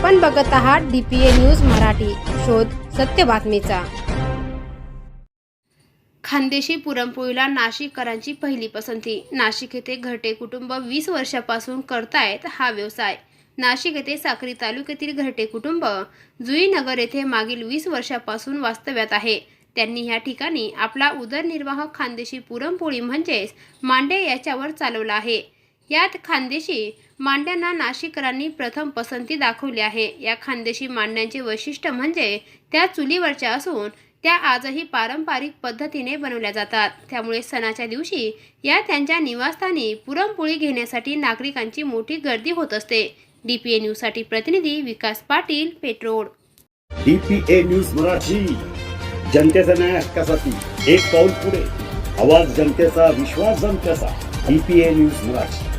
आपण बघत आहात डीपीए न्यूज मराठी. शोध सत्य बातमीचा. खानदेशी पुरणपोळीला नाशिककरांची पहिली पसंती. नाशिक येथे घरटे कुटुंब वीस वर्षापासून करतायत हा व्यवसाय. नाशिक येथे साक्री तालुक्यातील घरटे कुटुंब जुईनगर येथे मागील वीस वर्षापासून वास्तव्यात आहे. त्यांनी ह्या ठिकाणी आपला उदरनिर्वाह खानदेशी पुरणपोळी म्हणजेच मांडे याच्यावर चालवला आहे. यात खानदेशी मांड्यांना नाशिकरांनी प्रथम पसंती दाखवली आहे. या खानदेशी मांड्यांचे वैशिष्ट्य म्हणजे त्या चुलीवरच्या असून त्या आजही पारंपरिक पद्धतीने बनवल्या जातात. त्यामुळे सणाच्या दिवशी या त्यांच्या निवासस्थानी पुरणपोळी घेण्यासाठी नागरिकांची मोठी गर्दी होत असते. डीपीए न्यूजसाठी प्रतिनिधी Vikas Patil पेट्रोड. DPA news Marathi. जनतेचा न्याय हक्कासाठी एक पाऊल पुढे. आवाज जनतेचा विश्वास जनतेचा. DPA news Marathi.